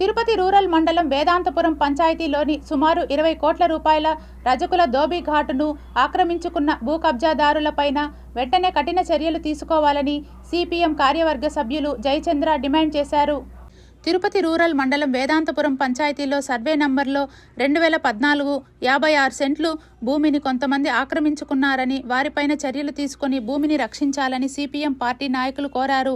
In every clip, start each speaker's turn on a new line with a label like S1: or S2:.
S1: Tirupati rural మండలం వేదాంతపురం పంచాయతీలోని సుమారు ఇరవై కోట్ల రూపాయల రజకుల దోబీ ఘాటును ఆక్రమించుకున్న భూ కబ్జాదారులపైన వెంటనే కఠిన చర్యలు తీసుకోవాలని సిపిఎం కార్యవర్గ సభ్యులు జయచంద్ర డిమాండ్ చేశారు. తిరుపతి రూరల్ మండలం వేదాంతపురం పంచాయతీలో సర్వే నంబర్లో రెండు వేల పద్నాలుగు యాభై ఆరు సెంట్లు భూమిని కొంతమంది ఆక్రమించుకున్నారని వారిపైన చర్యలు తీసుకొని భూమిని రక్షించాలని సిపిఎం పార్టీ నాయకులు కోరారు.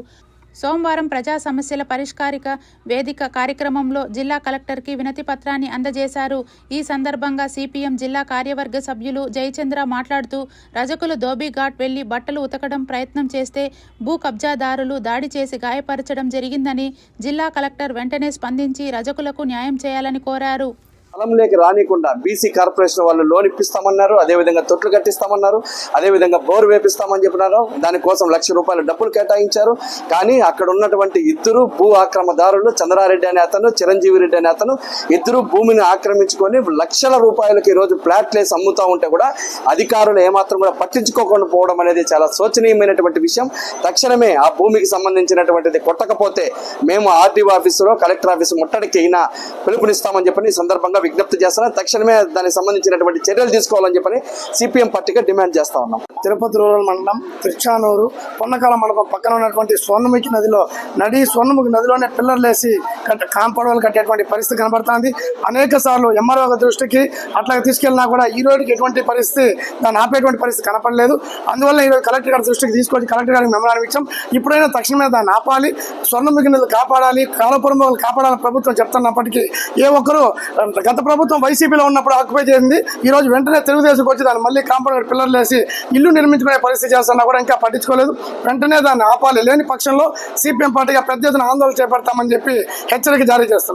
S1: సోమవారం ప్రజా సమస్యల పరిష్కారిక వేదిక కార్యక్రమంలో జిల్లా కలెక్టర్కి వినతి పత్రాన్ని అందజేశారు. ఈ సందర్భంగా సిపిఎం జిల్లా కార్యవర్గ సభ్యులు జయచంద్ర మాట్లాడుతూ రజకులు ధోబీ ఘాట్ వెళ్ళి బట్టలు ఉతకడం ప్రయత్నం చేస్తే భూ కబ్జాదారులు దాడి చేసి గాయపరచడం జరిగిందని జిల్లా కలెక్టర్ వెంటనే స్పందించి రజకులకు న్యాయం చేయాలని కోరారు.
S2: స్థలంలోకి రానికుండా బీసీ కార్పొరేషన్ వాళ్ళు లోన్ ఇప్పిస్తామన్నారు అదేవిధంగా తొట్లు కట్టిస్తామన్నారు అదేవిధంగా బోర్ వేపిస్తామని చెప్పినారు. దానికోసం లక్ష రూపాయల డబ్బులు కేటాయించారు. కానీ అక్కడ ఉన్నటువంటి ఇద్దరు భూ ఆక్రమదారులు చంద్రారెడ్డి అనే అతను చిరంజీవి రెడ్డి అనే అతను ఇద్దరు భూమిని ఆక్రమించుకొని లక్షల రూపాయలకి ఈరోజు ఫ్లాట్లు వేసి అమ్ముతూ ఉంటే కూడా అధికారులు ఏమాత్రం కూడా పట్టించుకోకుండా పోవడం అనేది చాలా శోచనీయమైనటువంటి విషయం. తక్షణమే ఆ భూమికి సంబంధించినటువంటిది కొట్టకపోతే మేము ఆర్డీఓ ఆఫీసులో కలెక్టర్ ఆఫీసు ముట్టడికి అయినా పిలుపునిస్తామని చెప్పని ఈ సందర్భంగా విజ్ఞప్తి చేస్తున్నాం తక్షణమే దానికి సంబంధించినటువంటి చర్యలు తీసుకోవాలని చెప్పని సిపిఎం పార్టీగా డిమాండ్ చేస్తా ఉన్నాం.
S3: తిరుపతి రూరల్ మండలం తిరుచానూరు పొన్నకాల మండపం పక్కన ఉన్నటువంటి స్వర్ణముఖి నదిలో నడి స్వర్ణముఖి నదిలోనే పిల్లర్లు కాంపౌండ్ వాళ్ళు కట్టేటువంటి పరిస్థితి కనబడుతుంది. అనేక సార్లు ఎంఆర్ఓ దృష్టికి అట్లా తీసుకెళ్ళినా కూడా ఈ రోజుకి ఎటువంటి పరిస్థితి దాన్ని ఆపేటువంటి పరిస్థితి కనపడలేదు. అందువల్ల ఈరోజు కలెక్టర్ గారి దృష్టికి తీసుకొచ్చి కలెక్టర్ గారికి మెమరాన్ని ఇచ్చాం. ఇప్పుడైనా తక్షణమే దాన్ని ఆపాలి. స్వర్ణముఖి నదులు కాపాడాలి. కాలపురం వాళ్ళు కాపాడాలని ప్రభుత్వం చెప్తున్నప్పటికీ ఏ ఒక్కరు గత ప్రభుత్వం వైసీపీలో ఉన్నప్పుడు ఆక్యుపై చేసింది. ఈ రోజు వెంటనే తెలుగుదేశంకి వచ్చి దాన్ని మళ్ళీ కాంపౌండ్ పిల్లర్లు వేసి ఇల్లు నిర్మించుకునే పరిస్థితి చేస్తున్నా కూడా ఇంకా పట్టించుకోలేదు. వెంటనే దాన్ని ఆపాలి. లేని పక్షంలో సిపిఎం పార్టీగా పెద్ద ఎత్తున ఆందోళన చేపడతామని చెప్పి హెచ్చరిక జారీ చేస్తున్నాం.